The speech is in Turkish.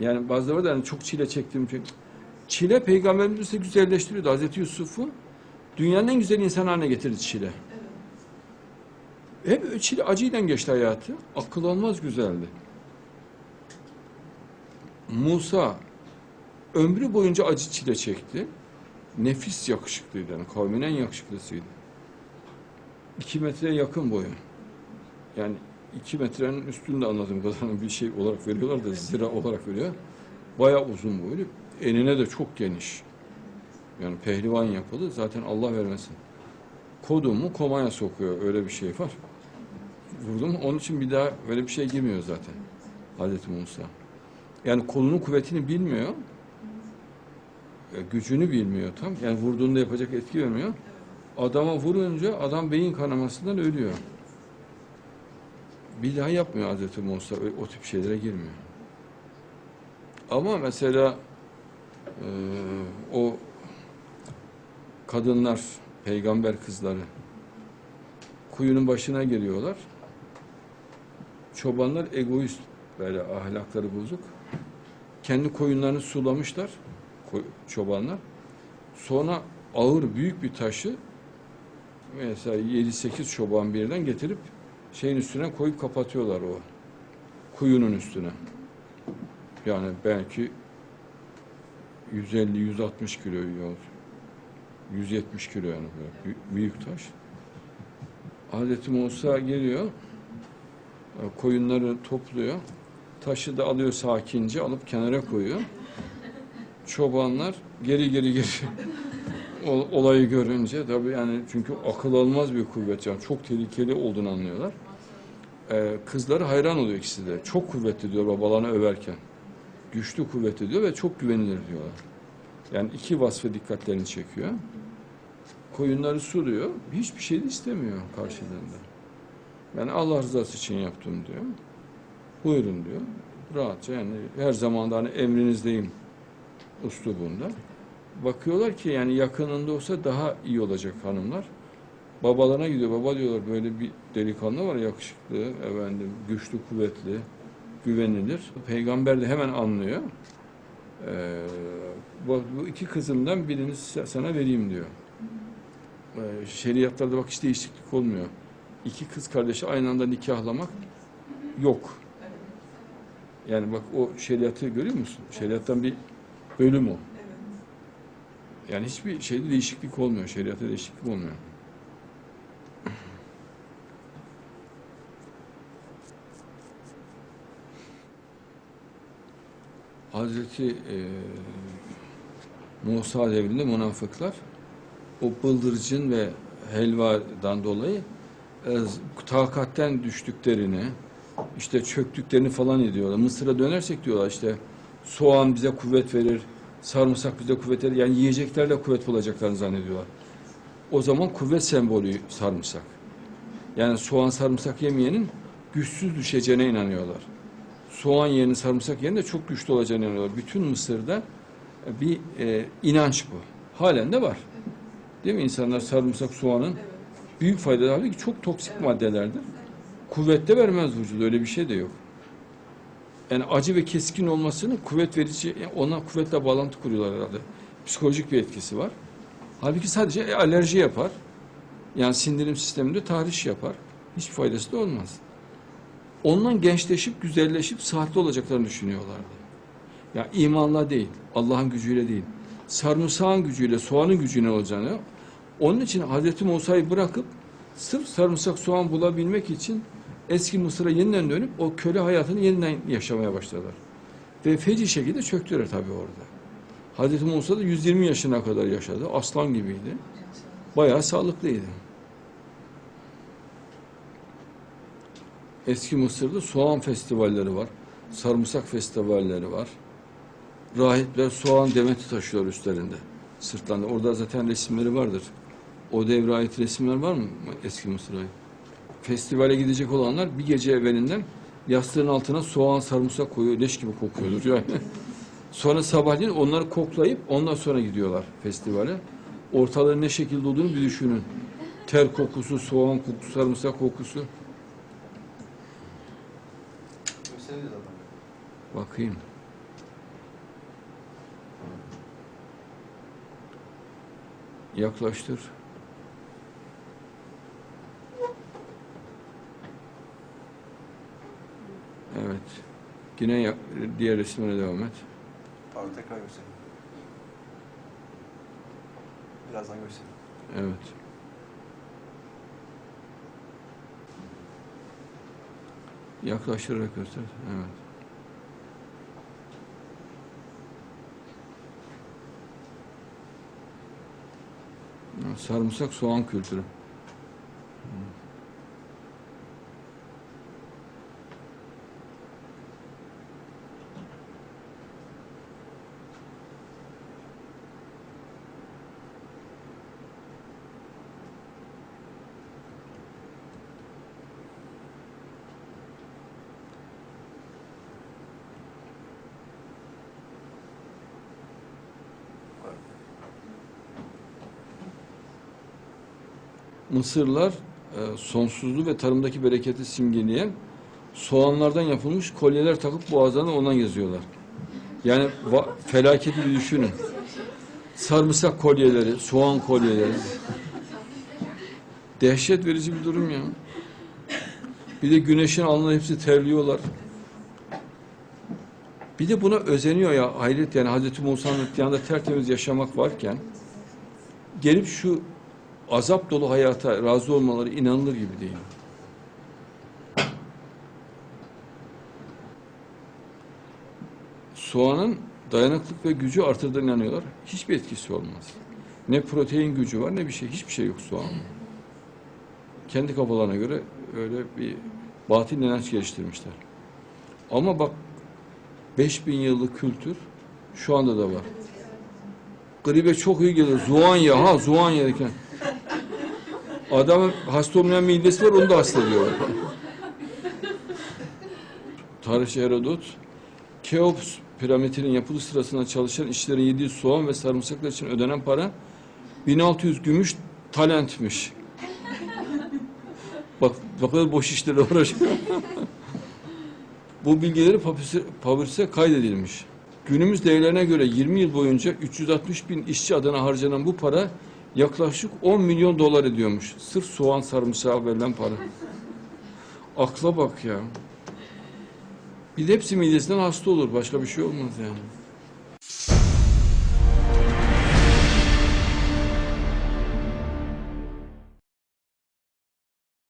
Yani bazıları da hani çok çile çektim. Şey. Çile peygamberimizi güzelleştiriyordu. Hazreti Yusuf'u dünyanın en güzel insan haline getirdi çile. Hep çile acıyla geçti hayatı. Akıl almaz güzeldi. Musa ömrü boyunca acı çile çekti. Nefis yakışıklıydı. Yani kavmin en yakışıklısıydı. İki metreye yakın boyu. Yani iki metrenin üstünde anladığım kadarıyla bir şey olarak veriyorlar da zira olarak veriyor. Bayağı uzun boylu. Enine de çok geniş. Yani pehlivan yapılı. Zaten Allah vermesin. Kodu mu komaya sokuyor. Öyle bir şey var. Vurdum. Onun için bir daha öyle bir şey girmiyor zaten. Hazreti Musa. Yani kolunun kuvvetini bilmiyor. E, Gücünü bilmiyor tam. Yani vurduğunda yapacak etki vermiyor. Adama vurunca adam beyin kanamasından ölüyor. Bir daha yapmıyor Hazreti Musa. O, o tip şeylere girmiyor. Ama mesela e, o kadınlar, peygamber kızları kuyunun başına geliyorlar. Çobanlar egoist, böyle ahlakları bozuk. Kendi koyunlarını sulamışlar çobanlar. Sonra ağır büyük bir taşı mesela 7-8 çoban birden getirip şeyin üstüne koyup kapatıyorlar o kuyunun üstüne. Yani belki 150-160 kilo yok. 170 kilo yani böyle bü- büyük taş. Hazreti Musa geliyor, e, koyunları topluyor, taşı da alıyor sakince alıp kenara koyuyor. Çobanlar geri geri geri ol- olayı görünce tabii yani çünkü akıl almaz bir kuvvet yani çok tehlikeli olduğunu anlıyorlar. Ee, kızları hayran oluyor ikisi de. Çok kuvvetli diyor babalarını överken. Güçlü kuvvetli diyor ve çok güvenilir diyorlar. Yani iki vasfı dikkatlerini çekiyor. Koyunları suluyor. Hiçbir şey de istemiyor karşılığında. Ben Allah rızası için yaptım diyor. Buyurun diyor. Rahatça yani her zaman da hani emrinizdeyim uslubunda. Bakıyorlar ki yani yakınında olsa daha iyi olacak hanımlar. Babalarına gidiyor. Baba diyorlar böyle bir delikanlı var yakışıklı, efendim, güçlü, kuvvetli, güvenilir. Peygamber de hemen anlıyor. Ee, bu, bu iki kızımdan birini sa- sana vereyim diyor. Ee, şeriatlarda bak hiç değişiklik olmuyor. İki kız kardeşi aynı anda nikahlamak yok. Yani bak o şeriatı görüyor musun? Şeriattan bir bölüm o. Yani hiçbir şeyde değişiklik olmuyor. Şeriatta değişiklik olmuyor. Hazreti e, Musa devrinde münafıklar o bıldırcın ve helvadan dolayı e, takatten düştüklerini işte çöktüklerini falan ediyorlar. Mısır'a dönersek diyorlar işte soğan bize kuvvet verir, sarımsak bize kuvvet verir. Yani yiyeceklerle kuvvet bulacaklarını zannediyorlar. O zaman kuvvet sembolü sarımsak. Yani soğan sarımsak yemeyenin güçsüz düşeceğine inanıyorlar. Soğan yerine sarımsak yerine çok güçlü olacağına inanıyorlar. Bütün Mısır'da bir e, inanç bu. Halen de var. Değil mi? İnsanlar sarımsak, soğanın büyük faydaları halbuki çok toksik maddelerdir. Kuvvette vermez vücuda. Öyle bir şey de yok. Yani acı ve keskin olmasının kuvvet verici, yani ona kuvvetle bağlantı kuruyorlar herhalde. Psikolojik bir etkisi var. Halbuki sadece e, alerji yapar. Yani sindirim sisteminde tahriş yapar. Hiçbir faydası da olmaz. Ondan gençleşip, güzelleşip, sıhhatli olacaklarını düşünüyorlardı. Ya imanla değil, Allah'ın gücüyle değil. Sarımsağın gücüyle, soğanın gücüyle olacağını. Onun için Hazreti Musa'yı bırakıp sırf sarımsak soğan bulabilmek için eski Mısır'a yeniden dönüp o köle hayatını yeniden yaşamaya başladılar. Ve feci şekilde çöktüler tabii orada. Hazreti Musa da 120 yaşına kadar yaşadı. Aslan gibiydi. Bayağı sağlıklıydı. Eski Mısır'da soğan festivalleri var. Sarımsak festivalleri var. Rahipler soğan demeti taşıyor üstlerinde. Sırtlarında. Orada zaten resimleri vardır. O devre ait resimler var mı eski Mısır'a? Festivale gidecek olanlar bir gece evvelinden yastığın altına soğan, sarımsak koyuyor. Leş gibi kokuyordur yani. Sonra sabahleyin onları koklayıp ondan sonra gidiyorlar festivale. Ortaların ne şekilde olduğunu bir düşünün. Ter kokusu, soğan kokusu, sarımsak kokusu. Senin de zaten. Bakayım. Yaklaştır. Evet. Yine diğer resimlere devam et. Pardon tekrar göstereyim. Birazdan göstereyim. Evet. Yaklaştırarak göster. Evet. Sarımsak soğan kültürü. Mısırlar e, sonsuzluğu ve tarımdaki bereketi simgeleyen soğanlardan yapılmış kolyeler takıp boğazlarına ondan yazıyorlar. Yani felaketi bir düşünün. Sarımsak kolyeleri, soğan kolyeleri. Dehşet verici bir durum ya. Bir de güneşin alnına hepsi terliyorlar. Bir de buna özeniyor ya hayret yani Hazreti Musa'nın yanında tertemiz yaşamak varken gelip şu azap dolu hayata razı olmaları inanılır gibi değil. Soğanın dayanıklık ve gücü artırdığına inanıyorlar. Hiçbir etkisi olmaz. Ne protein gücü var ne bir şey. Hiçbir şey yok soğan. Kendi kafalarına göre öyle bir batıl inanç geliştirmişler. Ama bak 5000 yıllık kültür şu anda da var. Gribe çok iyi gelir. Zuanya ha Zuanya derken. Adamın hasta olmayan midesi var onu da hasta ediyorlar. Tarihçi Herodot Keops piramitinin yapılış sırasında çalışan işçilerin yediği soğan ve sarımsaklar için ödenen para 1600 gümüş talentmiş. Bak ne kadar boş işlerle uğraşıyor. Bu bilgileri papirse kaydedilmiş. Günümüz değerlerine göre 20 yıl boyunca 360 bin işçi adına harcanan bu para yaklaşık 10 milyon dolar ediyormuş. Sırf soğan sarımsağı verilen para. Akla bak ya. Bir de hepsi midesinden hasta olur. Başka bir şey olmaz yani.